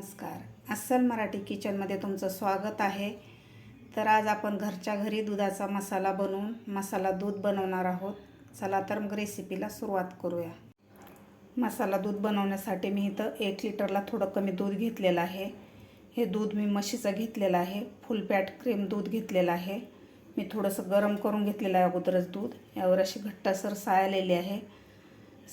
नमस्कार. अस्सल मराठी किचनमध्ये तुमचं स्वागत आहे. तर आज आपण घरच्या घरी दुधाचा मसाला बनवून मसाला दूध बनवणार आहोत. चला तर मग रेसिपीला सुरुवात करूया. मसाला दूध बनवण्यासाठी मी इथं एक लिटरला थोडं कमी दूध घेतलेलं आहे. हे दूध मी म्हशीचं घेतलेलं आहे. फुल पॅट क्रीम दूध घेतलेलं आहे. मी थोडंसं गरम करून घेतलेलं आहे अगोदरच दूध. यावर अशी घट्टसर साय आलेली आहे.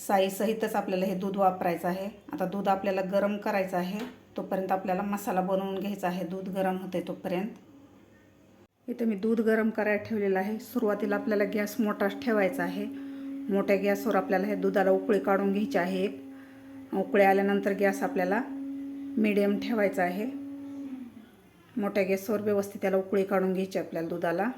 साईसहितच आपल्याला हे दूध वापरायचं आहे. आता दूध आपल्याला गरम करायचं आहे. तोपर्यंत आपल्याला मसाला बनवून घ्यायचा आहे. दूध गरम होते तोपर्यंत. इथं मी दूध गरम करायला ठेवलेलं आहे. सुरुवातीला आपल्याला गॅस मोठा ठेवायचा आहे. मोठ्या गॅसवर आपल्याला हे दुधाला उकळी काढून घ्यायची आहे एक. उकळी आल्यानंतर गॅस आपल्याला मिडियम ठेवायचा आहे. मोठ्या गॅसवर व्यवस्थित त्याला उकळी काढून घ्यायची आपल्याला दुधाला.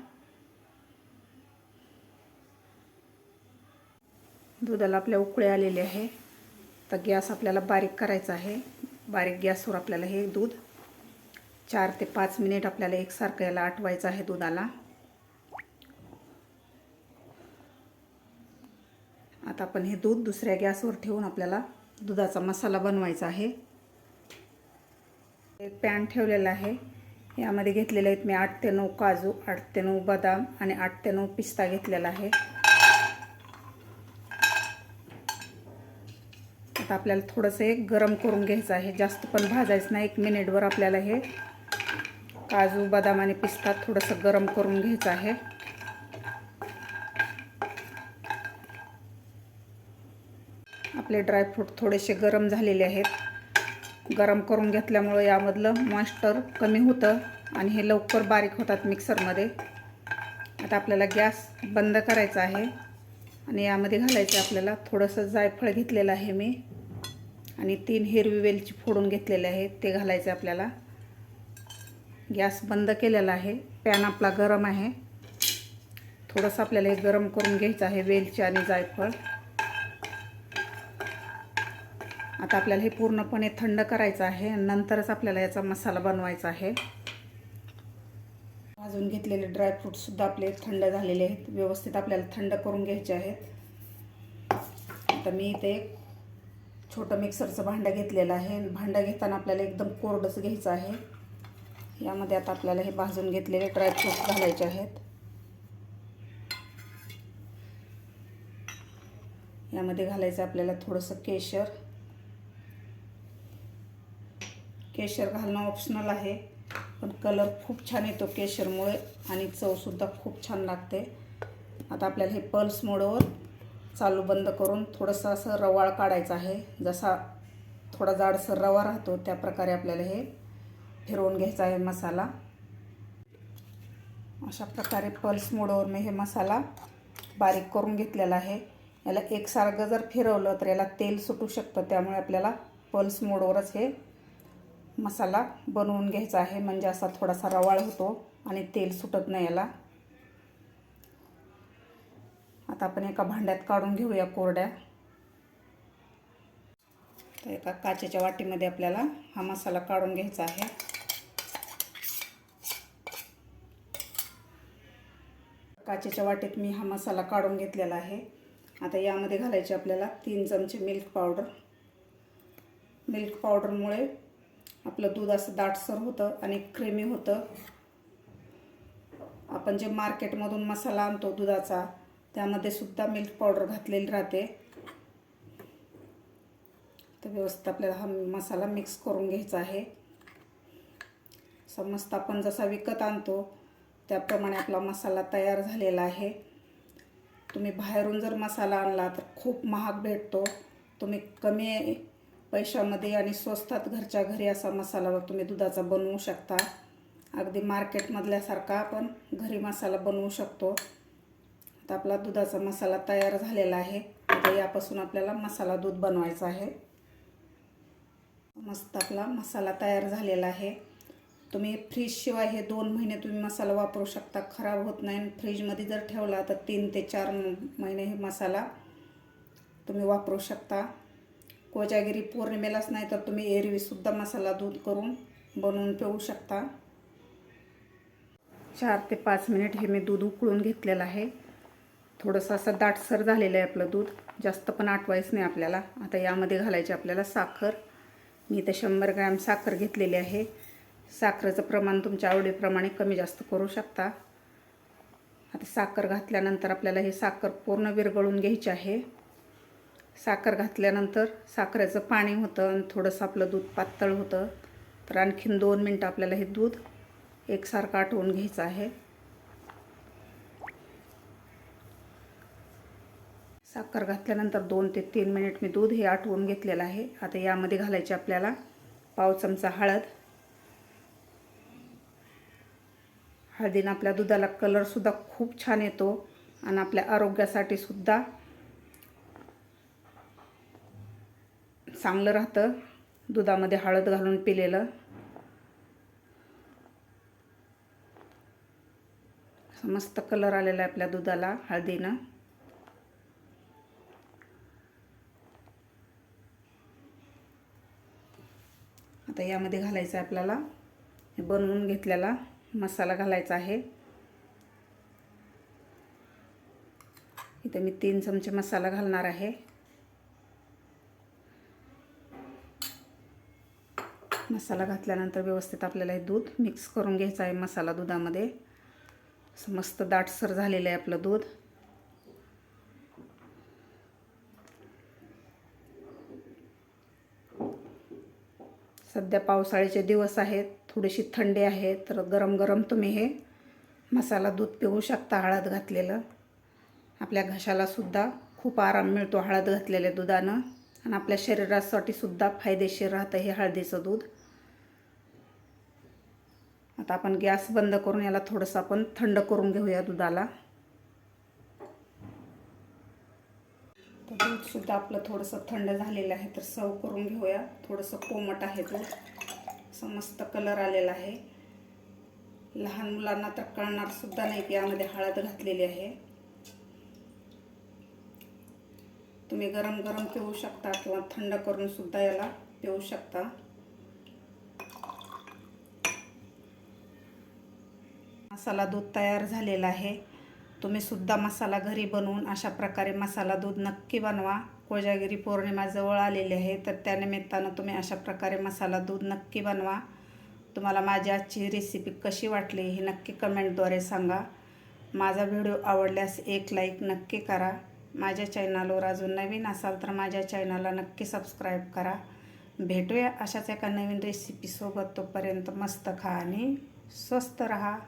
दुधाला आपल्या उकळी आलेली आहे. तर गॅस आपल्याला बारीक करायचा आहे. बारीक गॅसवर आपल्याला हे दूध चार ते पाच मिनिट आपल्याला एकसारखं याला आटवायचं आहे दुधाला. आता आपण हे दूध दुसऱ्या गॅसवर ठेवून आपल्याला दुधाचा मसाला बनवायचा आहे. एक पॅन ठेवलेला आहे. यामध्ये घेतलेले आहेत मी आठ ते नऊ काजू आठ ते नऊ बदाम आणि आठ ते नऊ पिस्ता घेतलेला आहे. आता आपल्याला थोडंसं एक गरम करून घ्यायचं आहे. जास्त पण भाजायचं नाही. एक मिनिटभर आपल्याला हे काजू बदाम आणि पिस्ता थोडंसं गरम करून घ्यायचं आहे. आपले ड्रायफ्रूट थोडेसे गरम झालेले आहेत. गरम करून घेतल्यामुळं यामधलं मॉइस्टर कमी होतं आणि हे लवकर बारीक होतात मिक्सरमध्ये. आता आपल्याला गॅस बंद करायचा आहे आणि यामध्ये घालायचं आपल्याला. थोडंसं जायफळ घेतलेलं आहे मी. आणि तीन हिरवी वेलची फोडून घेतलेले आहेत ते घालायचे आपल्याला. गॅस बंद केलेला आहे पॅन आपला गरम आहे. थोडंसं आपल्याला हे गरम करून घ्यायचं आहे वेलची आणि जायफळ. आता आपल्याला हे पूर्णपणे थंड करायचं आहे नंतरच आपल्याला याचा मसाला बनवायचा आहे. भाजून घेतलेले ड्रायफ्रूटसुद्धा आपले थंड झालेले आहेत व्यवस्थित आपल्याला थंड करून घ्यायचे आहेत. आता मी इथे छोटं मिक्सरचं भांडं घेतलेलं आहे. भांडं घेताना आपल्याला एकदम कोरडंच घ्यायचं आहे. यामध्ये आता आपल्याला हे भाजून घेतलेले ड्रायफ्रूट्स घालायचे आहेत. यामध्ये घालायचं आपल्याला थोडंसं केशर. केशर घालणं ऑप्शनल आहे पण कलर खूप छान येतो केशरमुळे आणि चवसुद्धा खूप छान लागते. आता आपल्याला हे पल्स मोडवर चालू बंद करून थोडंसं असं रवाळ काढायचं आहे. जसा थोडा जाडसर रवा राहतो त्या प्रकारे आपल्याला हे फिरवून घ्यायचा आहे मसाला. अशा प्रकारे पल्स मोडवर मी हे मसाला बारीक करून घेतलेला आहे. याला एकसारखं जर फिरवलं तर याला तेल सुटू शकतं त्यामुळे आपल्याला पल्स मोडवरच हे मसाला बनवून घ्यायचा आहे. म्हणजे असा थोडासा रवाळ होतो आणि तेल सुटत नाही याला. आता आपण एका भांड्यात काढून घेऊया कोरड्या. तर एका काचेच्या वाटीमध्ये आपल्याला हा मसाला काढून घ्यायचा आहे. काचेच्या वाटीत मी हा मसाला काढून घेतलेला आहे. आता यामध्ये घालायचे आपल्याला तीन चमचे मिल्क पावडर. मिल्क पावडरमुळे आपलं दूध असं दाटसर होतं आणि क्रीमी होतं. आपण जे मार्केटमधून मसाला आणतो दुधाचा त्यामध्ये सुद्धा मिल्क पावडर घातलेली राहते. तर व्यवस्थित आपल्याला हा मसाला मिक्स करून घ्यायचा आहे. समस्त आपण जसा विकत आणतो त्याप्रमाणे आपला मसाला तयार झालेला आहे. तुम्ही बाहेरून जर मसाला आणला तर खूप महाग भेटतो. तुम्ही कमी पैशामध्ये आणि स्वस्तात घरच्या घरी असा मसाला तुम्ही दुधाचा बनवू शकता. अगदी मार्केटमधल्यासारखा आपण घरी मसाला बनवू शकतो. तर आपला दुधाचा मसाला तयार झालेला आहे. आता यापासून आपल्याला मसाला दूध बनवायचा आहे. मस्त आपला मसाला तयार झालेला आहे. तुम्ही फ्रीजशिवाय हे दोन महिने तुम्ही मसाला वापरू शकता. खराब होत नाही. फ्रीजमध्ये जर ठेवला तर तीन ते चार महिने हे मसाला तुम्ही वापरू शकता. कोजागिरी पौर्णिमेलाच नाही तर तुम्ही एरवीसुद्धा मसाला दूध करून बनवून पिऊ शकता. चार ते पाच मिनिट हे मी दूध उकळून घेतलेलं आहे. थोडंसं असं दाटसर झालेलं आहे आपलं दूध. जास्त पण आटवायचं नाही आपल्याला. आता यामध्ये घालायची आपल्याला साखर. मी इथं शंभर ग्रॅम साखर घेतलेली आहे. साखरेचं प्रमाण तुमच्या आवडीप्रमाणे कमी जास्त करू शकता. आता साखर घातल्यानंतर आपल्याला हे साखर पूर्ण विरघळून घ्यायची आहे. साखर घातल्यानंतर साखरेचं पाणी होतं आणि थोडंसं आपलं दूध पातळ होतं. तर आणखीन दोन मिनटं आपल्याला हे दूध एकसारखं आटवून घ्यायचं आहे. साखर घातल्यानंतर दोन ते तीन मिनिट मी दूध हे आटवून घेतलेलं आहे. आता यामध्ये घालायचे आपल्याला पाव चमचा हळद. हळदीनं आपल्या दुधाला कलरसुद्धा खूप छान येतो आणि आपल्या आरोग्यासाठी सुद्धा चांगलं राहतं. दुधामध्ये हळद घालून पिलेलं. मस्त कलर आलेला आहे आपल्या दुधाला हळदीनं. आता यामध्ये घालायचं आहे आपल्याला. हे बनवून घेतलेला मसाला घालायचा आहे. इथं मी तीन चमचे मसाला घालणार आहे. मसाला घातल्यानंतर व्यवस्थित आपल्याला हे दूध मिक्स करून घ्यायचं आहे मसाला दुधामध्ये. असं मस्त दाटसर झालेलं आहे आपलं दूध. सध्या पावसाळ्याचे दिवस आहेत थोडीशी थंडी आहे तर गरम गरम तुम्ही हे मसाला दूध पिऊ शकता हळद घातलेलं. आपल्या घशालासुद्धा खूप आराम मिळतो हळद घातलेल्या दुधानं. आणि आपल्या शरीरासाठी सुद्धा फायदेशीर राहतं हे हळदीचं दूध. आता आपण गॅस बंद करून याला थोडंसं आपण थंड करून घेऊया दुधाला. तर दूधसुद्धा आपलं थोडंसं थंड झालेलं आहे तर सर्व करून घेऊया. थोडंसं कोमट आहे दूध. असं मस्त कलर आलेला आहे. लहान मुलांना तर कळणारसुद्धा नाही की यामध्ये हळद घातलेली आहे. तुम्ही गरम गरम पिऊ शकता किंवा थंड करून सुद्धा याला पिऊ शकता. मसाला दूध तयार झालेला आहे. तुम्ही सुद्धा मसाला घरी बनवून अशा प्रकारे मसाला दूध नक्की बनवा. कोजागिरी पौर्णिमाजवळ आलेली आहे तर त्यानिमित्तानं तुम्ही अशा प्रकारे मसाला दूध नक्की बनवा. तुम्हाला माझी आजची रेसिपी कशी वाटली हे नक्की कमेंटद्वारे सांगा. माझा व्हिडिओ आवडल्यास एक लाईक नक्की करा. माझ्या चॅनलवर अजून नवीन असाल तर माझ्या चॅनलला नक्की सबस्क्राईब करा. भेटूया अशाच एका नवीन रेसिपीसोबत तोपर्यंत मस्त खा आणि स्वस्त रहा.